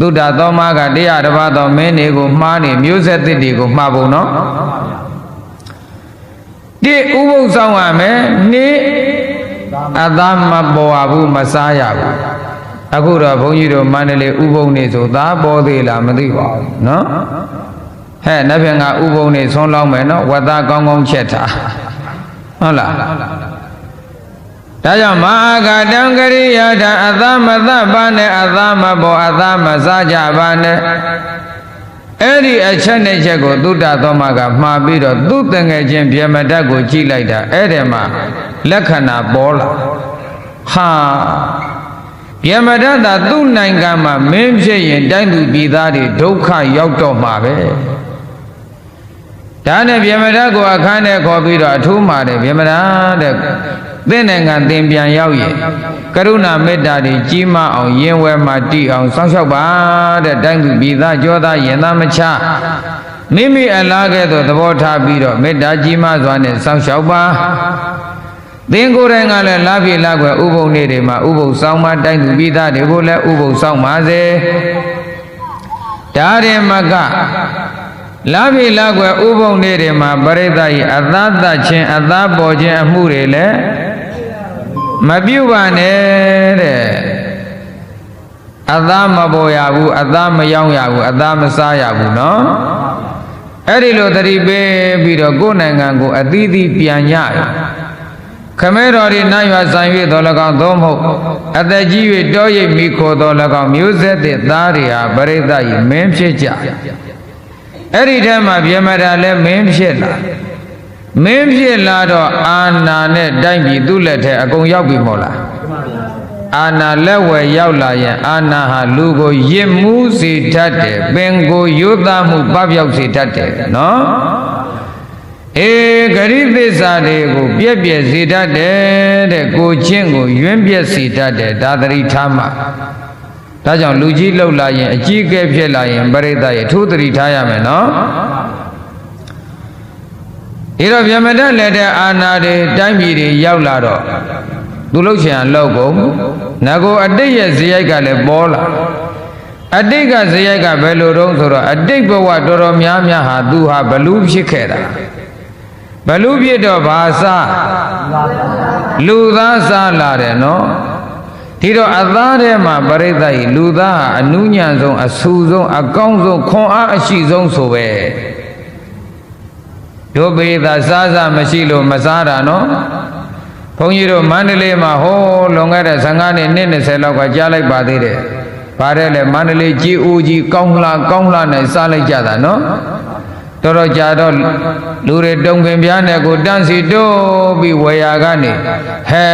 သုဒ္ဓသောမကတရားတစ်ပါးသောမင်းတွေကိုမှားနေမျိုးဆက်သစ်တွေကိုမှားဖို့နော်တိဥပုသ်ဆောင်ရမယ်နေ့အသားမပေါ်ရဘူးမစားရဘူးအခုတော့ဘုန်းကြီးတို့မန္တလေးဥပုံနေဆိုသားပေါ်သေးလားမသိပါဘူးနော်ဟဲ့နှစ်ဖြင့်ကဥပုံနေဆုံးလောင်းမယ်နော်ဝတ်သားကောင်းကောင်းချက်ထားဟုတ်လား ဒါကြောင့်မဟာကတံကရိယာတအသမသပါနဲ့အသမဘောအသမစားကြပါနဲ့အဲ့ဒီအချက်နဲ့ချက်ကိုသုတ္တသောမကမှားပြီးတော့သူ့တငယ်ချင်းဗြဟ္မတတ်ကိုကြည့်လိုက်တာအဲ့ဒီမှာလက္ခဏာပေါ်လာဟာဗြဟ္မတတ်သာသူ့နိုင်ငံမှာမင်းဖြစ်ရင်တိုင်းသူပြည်သားတွေဒုက္ခရောက်တော့မှာပဲဒါနဲ့ဗြဟ္မတတ်ကိုအခန်းထဲခေါ်ပြီးတော့အထူးမှာတယ်ဗြဟ္မတတ်တဲ့ သင်နိုင်ငံသင်ပြန်ရောက်ရင်ကရုဏာမေတ္တာတွေကြီးမားအောင်ရင်ဝဲမှာတည်အောင်စောင့်ရှောက်ပါတဲ့တိုင်းသူပြည်သားကြောသားရင်သားမချမိမိအလားကဲ့သို့သဘောထားပြီးတော့မေတ္တာကြီးမားစွာနဲ့စောင့်ရှောက်ပါသင်ကိုယ်တိုင်ကလည်းလာပြီလာွယ်ဥပုံနေ့တွေမှာဥပုံဆောင်မတိုင်းသူပြည်သားတွေကိုလည်းဥပုံဆောင်ပါစေဒါရင်မကလာပြီလာွယ်ဥပုံနေ့တွေမှာပရိသတ်ဤအသာသချင်းအသာပေါ်ခြင်းအမှုတွေလည်း မပြုတ်ပါနဲ့တဲ့အသားမပေါ်ရဘူးအသားမရောက်ရဘူးအသားမစားရဘူးနော်အဲ့ဒီလိုသတိပေးပြီးတော့ကိုယ်နိုင်ငံကိုအသီးသီးပြန်ရခမဲတော်ဒီနိုင်ရဆိုင်၍တော်၎င်းသို့မဟုတ်အသက်ကြီး၍တောရိပ်မိခိုတော်၎င်းမျိုးဆက်တဲ့သားတွေဟာပရိသတ်၏မင်းဖြစ်ကြအဲ့ဒီထဲမှာဗြဟ္မဒာလည်းမင်းဖြစ်လာ မင်းဖြစ်လာတော့အာနာနဲ့တိုင်းပြည်သူ့လက်ထဲအကုန်ရောက်ပြီမို့လားအာနာလက်ဝယ်ရောက်လာရင်အာနာဟာလူကိုရစ်မှုစေတတ်တယ်ပင်ကိုယုသမှုပပျောက်စေတတ်တယ်နော်အေဂရိသစ္စာတွေကိုပြက်ပြက်စေတတ်တယ်တဲ့ကိုချင်းကိုယွင်းပြက်စေတတ်တယ်ဒါသတိထားမှဒါကြောင့်လူကြီးလှုပ်လာရင်အကြီးအကဲဖြစ်လာရင်ပရိသတ်ရဲ့အထူးသတိထားရမယ်နော် ဒီတော့ဗျမတလက်တဲ့အာနာတွေတိုင်းပြည်တွေရောက်လာတော့သူလှုပ်ချင်အောင်လှုပ်ကုန်ငကိုအတိတ်ရဲ့ဇေယိုက်ကလည်းပေါ်လာအတိတ်ကဇေယိုက်ကဘယ်လိုတုံးဆိုတော့အတိတ်ဘဝတော်တော်များများဟာသူဟာဘလူဖြစ်ခဲ့တာဘလူဖြစ်တော့ဘာစားလူသားစားလာတယ်နော်ဒီတော့အသားထဲမှာပရိသတ်ကြီးလူသားဟာအနုညံ့ဆုံးအဆူဆုံးအကောင်းဆုံးခွန်အားအရှိဆုံးဆိုပဲ တို့ပေသာစားစားမရှိလို့မစားတာနော်ဘုန်းကြီးတို့မန္တလေးမှာဟောလွန်ခဲ့တဲ့15နှစ်နှစ်20လောက်ကကြားလိုက်ပါသေးတယ်။ဗါတဲ့လေမန္တလေးကြီးဦးကြီးကောင်းလှကောင်းလှနဲ့စားလိုက်ကြတာနော်။တော်တော်ကြာတော့လူတွေတုံပင်ပြားနဲ့ကိုတန့်စီတိုးပြီးဝယ်ရာကနေဟဲ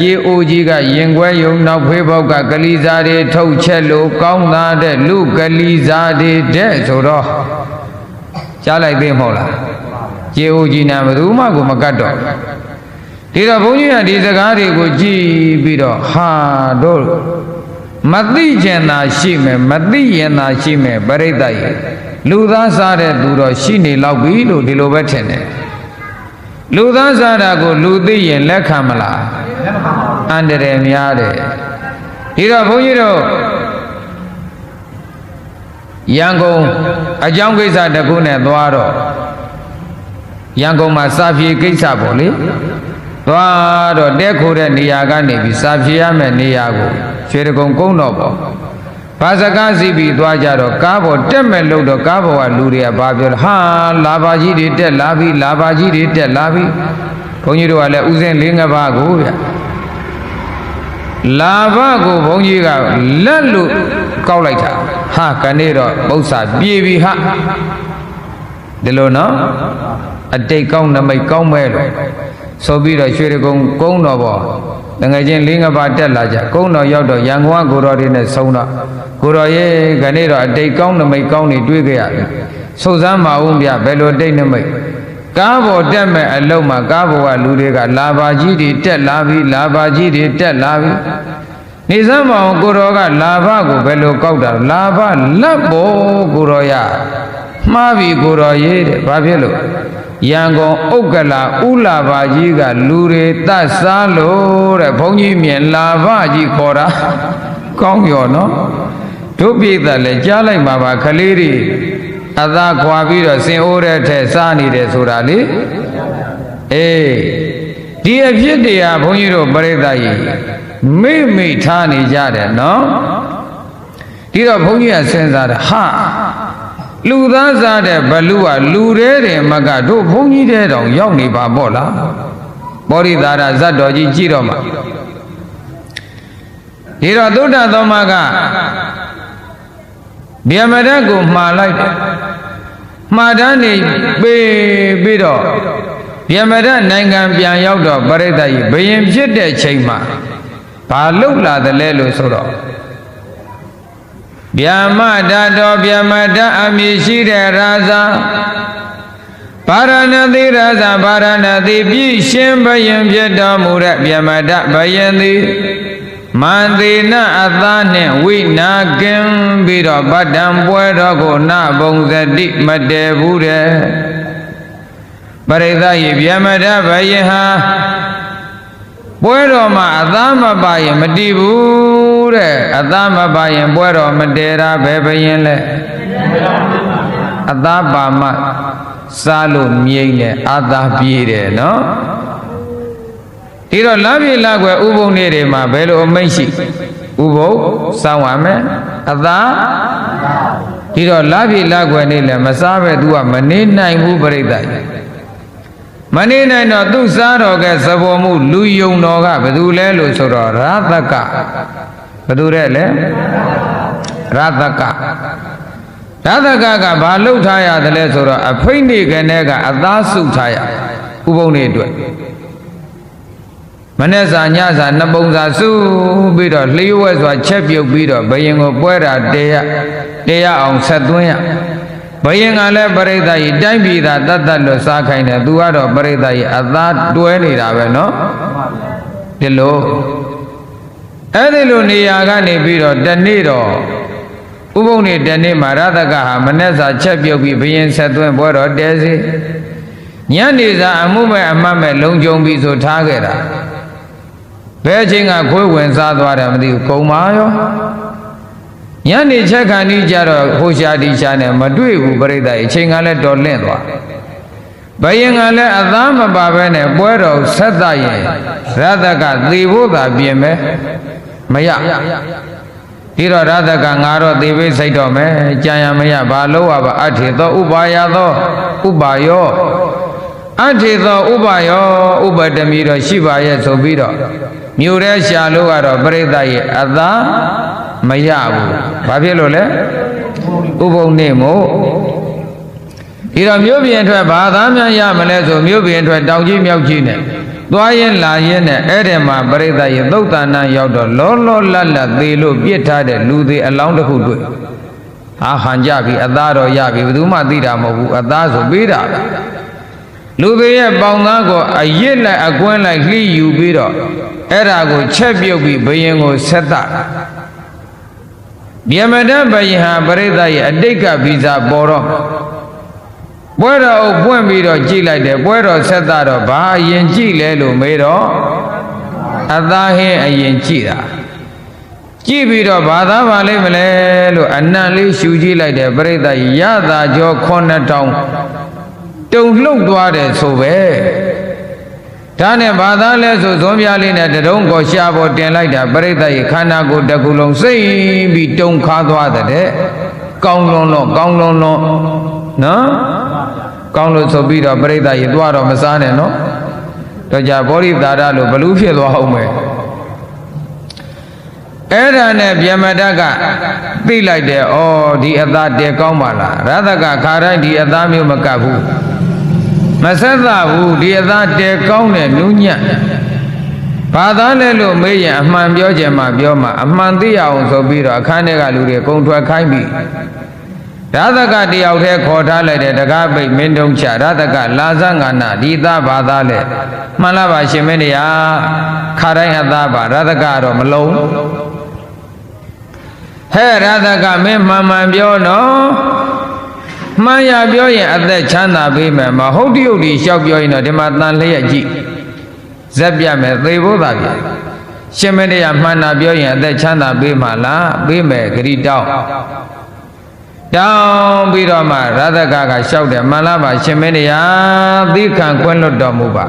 ကြီးဦးကြီးကရင်ခွဲယုံနောက်ဖေးပေါက်ကကလေးစားတွေထုတ်ချက်လို့ကောင်းသားတဲ့လူကလေးစားတွေတဲ့ဆိုတော့ကြားလိုက်သေးမဟုတ်လား။ ကြီးဦးကြီးနာဘယ်သူမှကိုမကတ်တော့ဒီတော့ဘုန်းကြီးကဒီစကားတွေကိုကြည်ပြီးတော့ဟာတို့မသိကျင်သာရှိမယ်မသိရင်သာရှိမယ်ပရိသတ်ရဲ့လူသားစားတဲ့သူတော့ရှိနေလောက်ပြီလို့ဒီလိုပဲထင်တယ်လူသားစားတာကိုလူသိရင်လက်ခံမလားအန္တရာယ်များတယ်ဒီတော့ဘုန်းကြီးတို့ရန်ကုန်အကြောင်းကိစ္စတစ်ခုနဲ့သွားတော့ ရန်ကုန်မှာစာပြေကိစ္စပေါ့လေသွားတော့တဲခိုးတဲ့နေရာကနေပြီးစာဖြေရမယ့်နေရာကိုရွှေတကုံကုန်းတော်ပေါ့ဘာစကားစီးပြီးသွားကြတော့ကားပေါ်တက်မဲ့လို့တော့ကားပေါ်ကလူတွေကဘာပြောလဲဟာလာပါကြီးတွေတက်လာပြီလာပါကြီးတွေတက်လာပြီဘုန်းကြီးတို့ကလည်းဥစဉ်လေးငပါးကိုဗျလာဘကိုဘုန်းကြီးကလက်လို့ကောက်လိုက်တာဟာကနေတော့ပု္ပ္ပာပြေပြီဟာဒီလိုနော် အတိတ်ကောင်းနမိတ်ကောင်းမဲ့လို့ဆိုပြီးတော့ရွှေရကုံကုန်းတော်ပေါ်တငယ်ချင်းလေးငပါတက်လာကြကုန်းတော်ရောက်တော့ရန်ကုန်ကကိုတော်တွေနဲ့ဆုံးတော့ကိုတော်ရဲ့ခနေ့တော့အတိတ်ကောင်းနမိတ်ကောင်းတွေတွေးကြရတယ်စုံစမ်းမအောင်ဗျဘယ်လိုတိတ်နမိတ်ကားပေါ်တက်မဲ့အလုံးမှာကားပေါ်ကလူတွေကလာပါကြီးတွေတက်လာပြီလာပါကြီးတွေတက်လာပြီနေစမ်းမအောင်ကိုတော်ကလာဘကိုဘယ်လိုကောက်တာလာဘလက်ပေါ်ကိုတော်ရမှားပြီကိုတော်ရေးတဲ့ဘာဖြစ်လို့ ရန်ကုန်ဥက္ကလာဥလာဘာကြီးကလူတွေတတ်စားလို့တဲ့ဘုန်းကြီးမြင်လာဘကြီးခေါ်တာကောင်းရောနော်ဒတို့ပြိသက်လည်းကြားလိုက်မှာပါခလေးတွေအသာခွာပြီးတော့စင်အိုးတဲ့ထဲစားနေတယ်ဆိုတာလေအေးဒီအဖြစ်တရားဘုန်းကြီးတို့ပြိဿကြီးမိမိထားနေကြတယ်နော်ဒီတော့ဘုန်းကြီးကစဉ်းစားတယ်ဟာ လူသားစားတဲ့ဘလူကလူတဲ့တယ်မကတို့ဘုန်းကြီးတဲ့တောင်ရောက်နေပါပေါ့လားပောရိသာရဇတ်တော်ကြီးကြည့်တော့မှဒီတော့သုဒ္ဓသောမကဗျမရတ်ကိုမှားလိုက်တယ်မှားတန်းနေပေးပြီးတော့ဗျမရတ်နိုင်ငံပြန်ရောက်တော့ပရိသတ်ကြီးဘယင်ဖြစ်တဲ့ချိန်မှာဘာလှုပ်လာတယ်လဲလို့ဆိုတော့ ဗျမတတော်ဗျမတအမည်ရှိတဲ့ရာဇာဗာရဏသီရာဇာဗာရဏသီပြည့်ရှင်ဘယင်ဖြစ်တော်မူတဲ့ဗျမတဘယင်သည်မန္တေနအသားနှင့်ဝိနာကင်ပြီးတော့ဗတ္တံပွဲတော်ကိုနဘုံဇတိမတည်ဘူးတဲ့ပရိသတ်ဤဗျမတဘယင်ဟာပွဲတော်မှာအသားမပါရင်မတည်ဘူး တဲ့အသားမပါရင်ပွဲတော်မတည်တာဘယ်ဘယင်လဲအသားပါမှစားလို့မြိတ်နဲ့အသားပြေးတယ်နော်ဒီတော့လပြည့်လကွယ်ဥပုံနေ့တွေမှာဘယ်လိုအမိန့်ရှိဥပုံစောင်းရမယ်အသားဒီတော့လပြည့်လကွယ်နေ့လည်းမစားပဲ तू ကမနေနိုင်ဘူးပြိဿကြီးမနေနိုင်တော့သူစားတော်ကသဘောမှုလူယုံတော်ကဘယ်သူလဲလို့ဆိုတော့ရသက ဘယ်သူတဲ့လဲရသကရသကကဘာလှုပ်ထားရတယ်လဲဆိုတော့အဖိတ်နေကနေကအသားစုထားရဥပုံနေအတွက်မနေ့စာညစာနှစ်ပုံစာစုပြီးတော့လှေဝဲစွာချက်ပြုတ်ပြီးတော့ဘယင်ကိုပွဲတာတေရတေရအောင်ဆက်သွင်းရဘယင်ကလည်းပရိသတ်ကြီးတိုင်းပြည်သာတတ်တတ်လို့စားခိုင်းတယ်သူကတော့ပရိသတ်ကြီးအသားတွဲနေတာပဲเนาะဒီလို အဲ့ဒီလိုနေရာကနေပြီးတော့တနေ့တော့ဥပုံနေတနေ့မှာရသကဟာမနေ့စာချက်ပြုတ်ပြီးဘယင်ဆက်သွင်းပွဲတော့တဲစီညနေစာအမှုမဲ့အမှတ်မဲ့လုံကြုံပြီးဆိုထားခဲ့တာဘယ်အချိန်ကခွေးဝင်စားသွားတယ်မသိဘူးကုံပါရောညနေချက်ခံဒီကြတော့ဟိုရှာဒီရှာနဲ့မတွေ့ဘူးပြိဿအချိန်ကလည်းတော်လင့်သွားဘယင်ကလည်းအသားမပါဘဲနဲ့ပွဲတော်ဆက်သရင်ရသကသေဖို့သာပြင်မယ် မရဒီတော့ရသကငါတော့သေပိစိတ်တော့မယ်ကြာရမရဘာလို့ရပါအထေသောဥပါယသောဥပါယောအထေသောဥပါယောဥပတမီတော့ရှိပါရဲ့ဆိုပြီးတော့မြို့ရဲရှာလို့ကတော့ပြိဿရဲ့အသာမရဘူးဘာဖြစ်လို့လဲဥပုံနေမို့ဒီတော့မြို့ပြင်ထွက်ဘာသာများရမလဲဆိုမြို့ပြင်ထွက်တောင်ကြီးမြောက်ကြီးနဲ့ သွားရင်လာရင်နဲ့အဲ့ဒီမှာပြိဿရဲ့သုတ်တန်နရောက်တော့လောလောလတ်လတ်သေးလို့ပြစ်ထားတဲ့လူသေးအလောင်းတစ်ခုတွေ့ဟာဟန်ကြပြီအသားတော့ရပြီဘယ်သူမှသိတာမဟုတ်ဘူးအသားဆိုပေးတာပဲလူသေးရဲ့ပေါင်သားကိုအရစ်လိုက်အကွင်းလိုက်လှိယူပြီးတော့အဲ့ဒါကိုချက်ပြုတ်ပြီးဘယင်ကိုဆက်တာဗျမတဘယင်ဟာပရိသတ်ရဲ့အတိတ်ကဗီဇာပေါ်တော့ ပွဲတော်အုပ်ပွင့်ပြီးတော့ကြည်လိုက်တယ်ပွဲတော်ဆက်တာတော့ဘာအရင်ကြည်လဲလို့မေးတော့အသားဟင်းအရင်ကြည်တာကြည့်ပြီးတော့ဘာသာပါလိမ့်မလဲလို့အနံ့လေးရှူကြည့်လိုက်တယ်ပြိဿကြီးရတာကြော9000တုံလှုပ်သွားတယ်ဆိုပဲဒါနဲ့ဘာသာလဲဆိုဇွန်ပြားလေးနဲ့တတုံးကိုရှာပေါ်တင်လိုက်တာပြိဿကြီးခန္ဓာကိုယ်တစ်ခုလုံးစိတ်ပြီးတုံခါသွားတဲ့ကောင်းလွန်လွန်ကောင်းလွန်လွန်နော် ကောင်းလို့ဆိုပြီးတော့ပြိဿကြီးသွားတော့မစားနဲ့နော်တော့ကြဘောဓိသာရလို့ဘလူးဖြစ်သွားအောင်မယ်အဲ့ဒါနဲ့ဗျမတကသိလိုက်တယ်ဩဒီအသားတဲကောင်းပါလားရသကခါတိုင်းဒီအသားမျိုးမကပ်ဘူးမဆက်သဘူးဒီအသားတဲကောင်းတဲ့နူးညံ့ဘာသာလဲလို့မေးရင်အမှန်ပြောကြမှာပြောမှာအမှန်သိအောင်ဆိုပြီးတော့အခန်းထဲကလူတွေကုံထွက်ခိုင်းပြီ ရသကတယောက်တည်းခေါ်ထားလိုက်တဲ့တကားပိတ်မင်းတုံးချရသကလာဇငါနာဒီသားဘာသာလဲမှန်လားပါရှင်မင်းတရားခါတိုင်းအသားပါရသကတော့မလုံးဟဲ့ရသကမင်းမှန်မှန်ပြောနော်မှန်ရပြောရင်အသက်ချမ်းသာပေးမယ်မဟုတ်တရုတ်ဒီလျှောက်ပြောရင်တော့ဒီမှာတန်လျက်ကြည့်ဇက်ပြမယ်သေဖို့သာပြရှင်မင်းတရားမှန်တာပြောရင်အသက်ချမ်းသာပေးမှာလားပေးမယ်ဂရိတောင်း တောင်းပြီးတော့မှရသကကလျှောက်တယ်မှန်လားပါရှင်မင်းတရားသီခံကွင်းလွတ်တော်မူပါ